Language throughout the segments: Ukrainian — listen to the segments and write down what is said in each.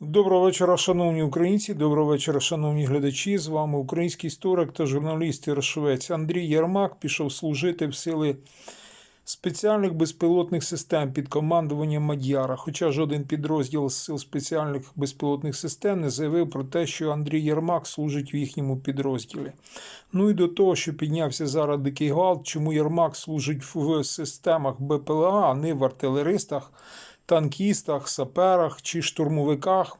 Доброго вечора, шановні українці. Доброго вечора, шановні глядачі. З вами український історик та журналіст Ярошовець Андрій Ярмак пішов служити в сили спеціальних безпілотних систем під командуванням Мадяра. Хоча жоден підрозділ з сил спеціальних безпілотних систем не заявив про те, що Андрій Ярмак служить в їхньому підрозділі. Ну і до того, що піднявся зараз дикий гвалт, чому Ярмак служить в системах БПЛА, а не в артилеристах танкістах, саперах чи штурмовиках,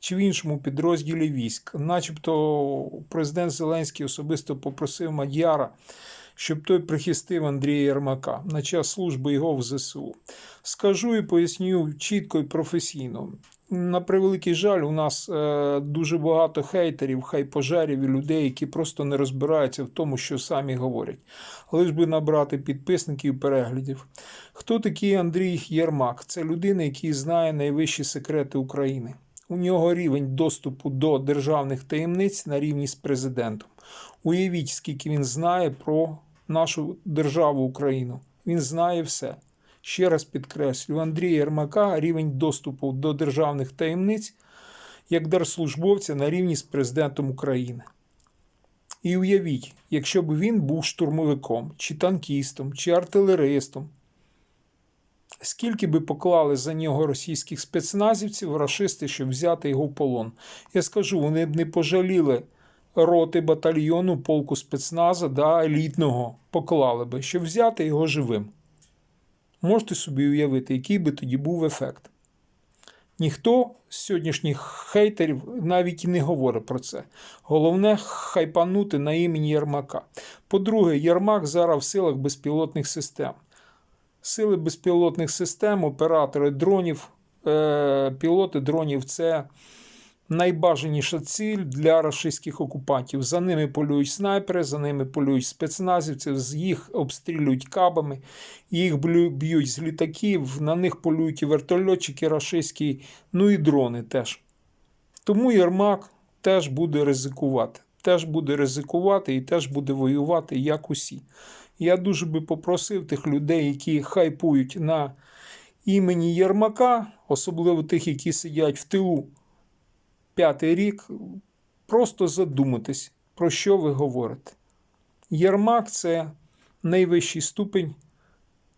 чи в іншому підрозділі військ. Начебто президент Зеленський особисто попросив Мадяра, щоб той прихистив Андрія Єрмака на час служби його в ЗСУ. Скажу і поясню чітко і професійно. На превеликий жаль, у нас е, дуже багато хейтерів, хайпожерів і людей, які просто не розбираються в тому, що самі говорять. Лиш би набрати підписників переглядів. Хто такий Андрій Єрмак? Це людина, який знає найвищі секрети України. У нього рівень доступу до державних таємниць на рівні з президентом. Уявіть, скільки він знає про нашу державу Україну. Він знає все. Ще раз підкреслю, Андрія Єрмака рівень доступу до державних таємниць як держслужбовця на рівні з президентом України. І уявіть, якщо б він був штурмовиком, чи танкістом, чи артилеристом, скільки би поклали за нього російських спецназівців, рашисти, щоб взяти його в полон. Я скажу, вони б не пожаліли роти батальйону полку спецназа да, елітного, поклали би, щоб взяти його живим. Можете собі уявити, який би тоді був ефект. Ніхто з сьогоднішніх хейтерів навіть і не говорить про це. Головне хайпанути на імені Єрмака. По-друге, Єрмак зараз в силах безпілотних систем. Сили безпілотних систем, оператори дронів, е, пілоти дронів це найбажаніша ціль для рашистських окупантів. За ними полюють снайпери, за ними полюють спецназівці, їх обстрілюють кабами, їх б'ють з літаків, на них полюють і вертольотчики рашистські, ну і дрони теж. Тому Єрмак теж буде ризикувати. Теж буде ризикувати і теж буде воювати, як усі. Я дуже би попросив тих людей, які хайпують на імені Єрмака, особливо тих, які сидять в тилу п'ятий рік, просто задуматись, про що ви говорите. Єрмак це найвищий ступень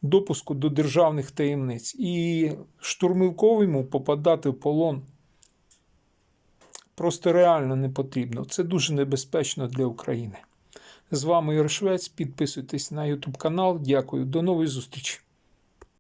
допуску до державних таємниць. І штурмовковому попадати в полон просто реально не потрібно. Це дуже небезпечно для України. З вами Ігор. Підписуйтесь на YouTube канал. Дякую. До нової зустрічі.